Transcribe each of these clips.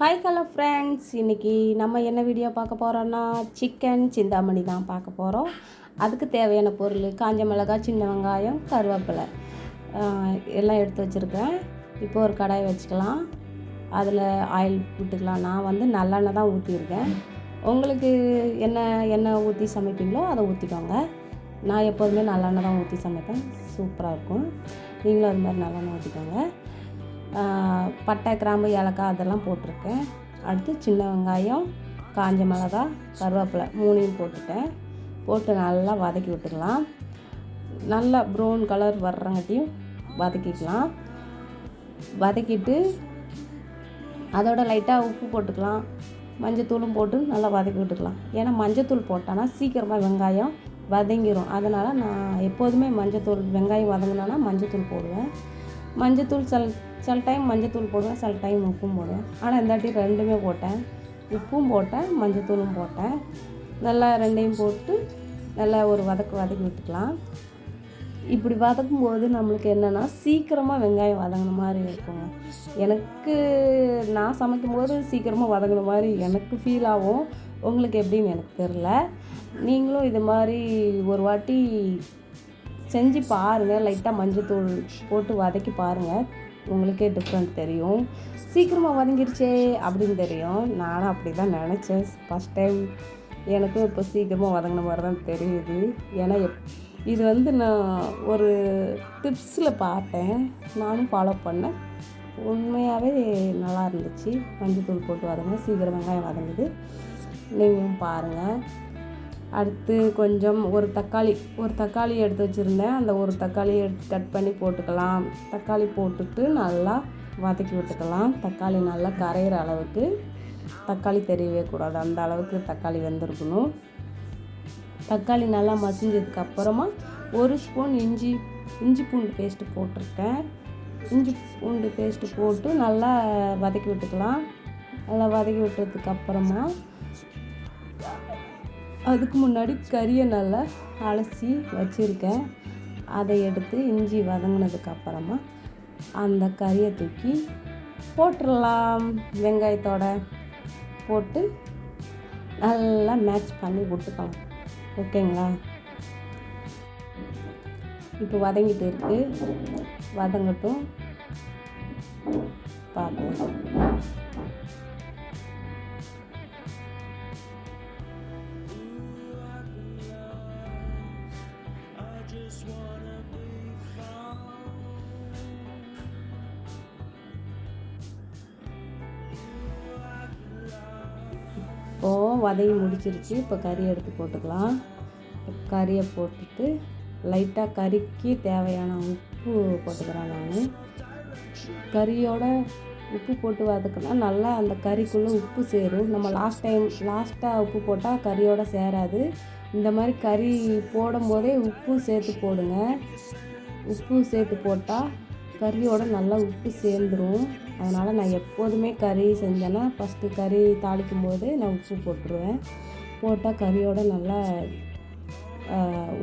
Hi hello friends இன்றைக்கி நம்ம என்ன வீடியோ பார்க்க போகிறோன்னா சிக்கன் சிந்தாமணி தான் பார்க்க போகிறோம் அதுக்கு தேவையான பொருள் காஞ்ச மிளகாய் சின்ன வெங்காயம் கருவேப்பிலை. எல்லாம் எடுத்து வச்சுருக்கேன். இப்போ ஒரு கடாய் வச்சுக்கலாம். அதில் ஆயில் விட்டுக்கலாம். நான் வந்து நல்லெண்ணெய் தான் ஊற்றியிருக்கேன் உங்களுக்கு என்ன எண்ணெய் ஊற்றி சமைப்பீங்களோ அதை ஊற்றிக்கோங்க நான் எப்போதுமே நல்லெண்ணெய் தான் ஊற்றி சமைப்பேன். சூப்பராக இருக்கும். நீங்களும் அது மாதிரி நல்லெண்ணெய் ஊற்றிக்கோங்க பட்டை கிராம்பு ஏலக்காய் அதெல்லாம் போட்டிருக்கேன். அடுத்து சின்ன வெங்காயம் காஞ்ச மிளகா கருவேப்பிலை மூணையும் போட்டுட்டேன். போட்டு நல்லா வதக்கி விட்டுக்கலாம். நல்லா ப்ரௌன் கலர் வர்றங்காட்டியும் வதக்கிக்கலாம். வதக்கிட்டு அதோட லைட்டாக உப்பு போட்டுக்கலாம். மஞ்சத்தூளும் போட்டு நல்லா வதக்கி விட்டுக்கலாம். ஏன்னா மஞ்சத்தூள் போட்டோன்னா சீக்கிரமாக வெங்காயம் வதங்கிரும். அதனால் நான் எப்போதுமே மஞ்சத்தூள் வெங்காயம் வதங்கினோன்னா மஞ்சத்தூள் போடுவேன். மஞ்சத்தூள் சில சில டைம் மஞ்சத்தூள் போடுவேன் சில டைம் உப்பும் போடுவேன். ஆனால் இந்தாட்டி ரெண்டுமே போட்டேன். உப்பும் போட்டேன் மஞ்சத்தூளும் போட்டேன். நல்லா ரெண்டையும் போட்டு நல்லா ஒரு வதக்கு வதக்கி விட்டுக்கலாம். இப்படி வதக்கும் போது நம்மளுக்கு என்னென்னா சீக்கிரமாக வெங்காயம் வதங்கின மாதிரி இருக்குங்க. எனக்கு நான் சமைக்கும் போது சீக்கிரமாக வதங்கின மாதிரி எனக்கு ஃபீல் ஆகும். உங்களுக்கு எப்படின்னு எனக்கு தெரில நீங்களும் இது மாதிரி ஒரு வாட்டி செஞ்சு பாருங்கள் லைட்டாக மஞ்சத்தூள் போட்டு வதக்கி பாருங்கள் உங்களுக்கே டிஃப்ரெண்ட் தெரியும். சீக்கிரமாக வதங்கிருச்சே அப்படின்னு தெரியும். நானும் அப்படி தான் நினச்சேன். ஃபஸ்ட் டைம் எனக்கும் இப்போ சீக்கிரமாக வதங்கின மாதிரி தான் தெரியுது. ஏன்னா எப் இது வந்து நான் ஒரு டிப்ஸில் பார்த்தேன். நானும் ஃபாலோ பண்ணேன். உண்மையாகவே நல்லா இருந்துச்சு. மஞ்சத்தூள் போட்டு வதங்க சீக்கிரம் வெங்காயம் வதங்குது. நீங்களும் பாருங்கள் அடுத்து கொஞ்சம் ஒரு தக்காளி ஒரு தக்காளி எடுத்து வச்சுருந்தேன். அந்த ஒரு தக்காளியை எடுத்து கட் பண்ணி போட்டுக்கலாம். தக்காளி போட்டுட்டு நல்லா வதக்கி விட்டுக்கலாம். தக்காளி நல்லா கரையிற அளவுக்கு. தக்காளி தெரியவே கூடாது. அந்த அளவுக்கு தக்காளி வெந்திருக்கணும். தக்காளி நல்லா மசிஞ்சதுக்கு அப்புறமா ஒரு ஸ்பூன் இஞ்சி இஞ்சி பூண்டு பேஸ்ட்டு போட்டிருக்கேன். இஞ்சி பூண்டு பேஸ்ட்டு போட்டு நல்லா வதக்கி விட்டுக்கலாம். நல்லா வதக்கி விட்டதுக்கு அப்புறமா அதுக்கு முன்னாடி கறியை நல்லா அலசி வச்சுருக்கேன். அதை எடுத்து இஞ்சி வதங்கினதுக்கப்புறமா அந்த கறியை தூக்கி போட்டுடலாம் வெங்காயத்தோட போட்டு நல்லா மேட்ச் பண்ணி விட்டுக்கலாம். ஓகேங்களா? இப்போ வதங்கிட்டு இருக்குது வதங்கட்டும். பார்க்கலாம் இப்போது வதங்கி முடிச்சிருச்சு இப்போ கறி எடுத்து போட்டுக்கலாம். கறியை போட்டுட்டு லைட்டாக கறிக்கு தேவையான உப்பு போட்டுக்கிறேன் நான். கறியோட உப்பு போட்டு வதக்கினா நல்லா அந்த கறிக்குள்ளே உப்பு சேரும். நம்ம லாஸ்ட் டைம் லாஸ்ட்டாக உப்பு போட்டால் கறியோட சேராது. இந்த மாதிரி கறி போடும் போதே உப்பு சேர்த்து போடுங்க. உப்பு சேர்த்து போட்டால் கறியோட நல்லா உப்பு சேர்ந்துடும் அதனால் நான் எப்போதுமே கறி செஞ்சேன்னா ஃபஸ்ட்டு கறி தாளிக்கும் போது நான் உப்பு போட்டுருவேன். போட்டால் கறியோட நல்லா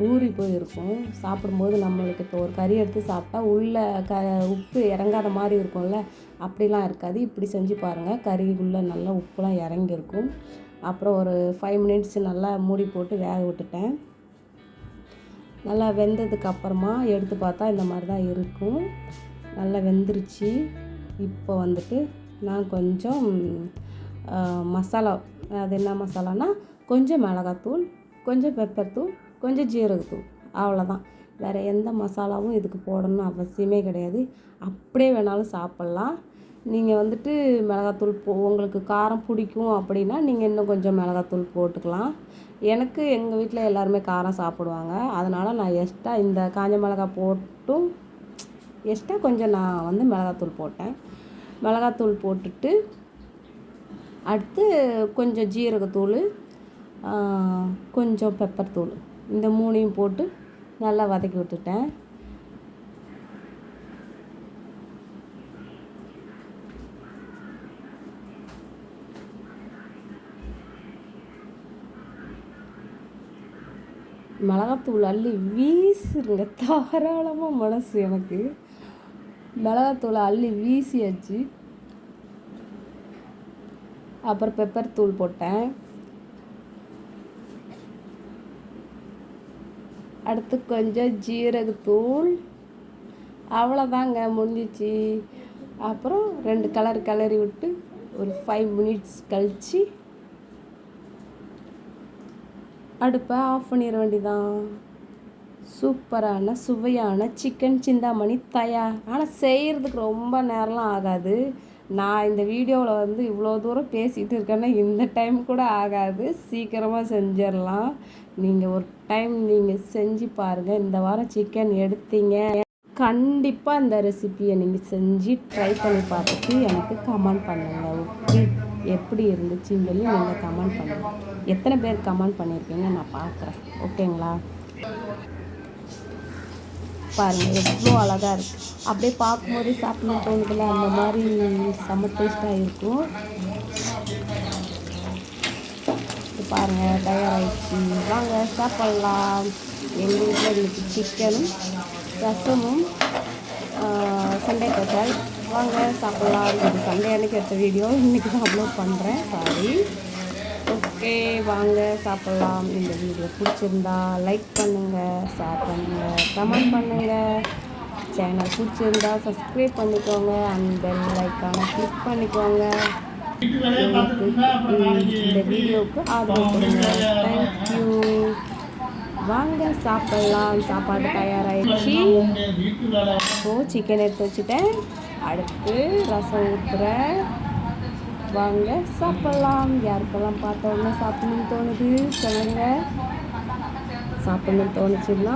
ஊறி போயிருக்கும். சாப்பிடும்போது நம்மளுக்கு இப்போ ஒரு கறி எடுத்து சாப்பிட்டா உள்ளே க உப்பு இறங்காத மாதிரி இருக்கும்ல? அப்படிலாம் இருக்காது. இப்படி செஞ்சு பாருங்கள் கறிக்குள்ளே நல்லா உப்புலாம் இறங்கியிருக்கும். அப்புறம் ஒரு ஃபைவ் மினிட்ஸ் நல்லா மூடி போட்டு வேக விட்டுட்டேன். நல்லா வெந்ததுக்கு அப்புறமா எடுத்து பார்த்தா இந்த மாதிரி தான் இருக்கும். நல்லா வெந்துருச்சு. இப்போ வந்துட்டு நான் கொஞ்சம் மசாலா அது என்ன மசாலானா கொஞ்சம் மிளகாத்தூள் கொஞ்சம் பெப்பர் தூள் கொஞ்சம் ஜீரகத்தூள். அவ்வளோதான் வேறு எந்த மசாலாவும் இதுக்கு போடணும்னு அவசியமே கிடையாது. அப்படியே வேணாலும் சாப்பிட்லாம். நீங்கள் வந்துட்டு மிளகாத்தூள் போ உங்களுக்கு காரம் பிடிக்கும் அப்படின்னா நீங்கள் இன்னும் கொஞ்சம் மிளகாத்தூள் போட்டுக்கலாம். எனக்கு எங்கள் வீட்டில் எல்லாருமே காரம் சாப்பிடுவாங்க. அதனால் நான் எக்ஸ்ட்ரா இந்த காஞ்ச மிளகாய் போட்டும் எக்ஸ்ட்ரா கொஞ்சம் நான் வந்து மிளகாத்தூள் போட்டேன். மிளகாத்தூள் போட்டுட்டு அடுத்து கொஞ்சம் ஜீரகத்தூள் கொஞ்சம் பெப்பர் தூள். இந்த மூணையும் போட்டு நல்லா வதக்கி விட்டுட்டேன். மிளகாத்தூள் அள்ளி வீசுருங்க. தாராளமாக மனசு எனக்கு. மிளகாத்தூளை அள்ளி வீசியாச்சு. அப்புறம் பெப்பர் தூள் போட்டேன். அடுத்து கொஞ்சம் ஜீரகத்தூள். அவ்வளோதாங்க முடிஞ்சிச்சு. அப்புறம் ரெண்டு கலர் கலரி விட்டு ஒரு ஃபைவ் மினிட்ஸ் கழித்து அடுப்பை ஆஃப் பண்ணிட வேண்டியதான் சூப்பரான சுவையான சிக்கன் சிந்தாமணி தயார். ஆனால் செய்கிறதுக்கு ரொம்ப நேரம்லாம் ஆகாது. நான் இந்த வீடியோவில் வந்து இவ்வளோ தூரம் பேசிகிட்டு இருக்கேன்னா இந்த டைம் கூட ஆகாது. சீக்கிரமாக செஞ்சிடலாம். நீங்கள் ஒரு டைம் நீங்கள் செஞ்சு பாருங்கள் இந்த வாரம் சிக்கன் எடுத்தீங்க. கண்டிப்பாக இந்த ரெசிப்பியை நீங்கள் செஞ்சு ட்ரை பண்ணி பார்த்துட்டு எனக்கு கமெண்ட் பண்ணுங்கள் ஓகே எப்படி இருந்துச்சுன்னு சொல்லி நீங்கள் கமெண்ட் பண்ணுங்கள் எத்தனை பேர் கமெண்ட் பண்ணியிருக்கீங்க நான் பார்க்குறேன் ஓகேங்களா பாருங்கள் எவ்வளோ அழகாக இருக்குது அப்படியே பார்க்கும்போது சாப்பிடணும் தோணுதில்ல? அந்த மாதிரி செம்ம டேஸ்ட்டாக இருக்கும். பாருங்கள் தயாராகிடுச்சு வாங்க சாப்பிட்லாம். எங்கள் வீட்டில் இன்னைக்கு சிக்கனும் ரசமும் சண்டே ஸ்பெஷல் வாங்க சாப்பிட்லாம். இது சண்டே அன்னைக்கு எடுத்த வீடியோ இன்றைக்கி தான் அப்லோட் பண்ணுறேன் சாரி ஓகே வாங்க சாப்பிட்லாம். இந்த வீடியோ பிடிச்சிருந்தா லைக் பண்ணுங்கள் ஷேர் பண்ணுங்கள் கமெண்ட் பண்ணுங்கள் சேனல் பிடிச்சிருந்தா சப்ஸ்கிரைப் பண்ணிக்கோங்க. அந்த பெல் ஐக்கானை கிளிக் பண்ணிக்கோங்க. எனக்கு இந்த வீடியோவுக்கு ஆதரவு கொடுங்க. தேங்க்யூ வாங்க சாப்பிட்லாம். சாப்பாடு தயாராகிடுச்சு இப்போது சிக்கன் எடுத்து வச்சுட்டேன். அடுத்து ரசம் ஊற்றுறேன் வாங்க சாப்பிட்லாம். யாருக்கெல்லாம் பார்த்த உடனே சாப்பிடணும்னு தோணுது சொல்லுங்கள் சாப்பிடணும்னு தோணுச்சுன்னா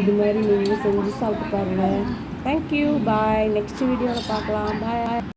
இது மாதிரி நீங்கள் செஞ்சு சாப்பிட்டு பாருங்கள் தேங்க்யூ பாய் நெக்ஸ்ட் வீடியோவில் பார்க்கலாம். பாய்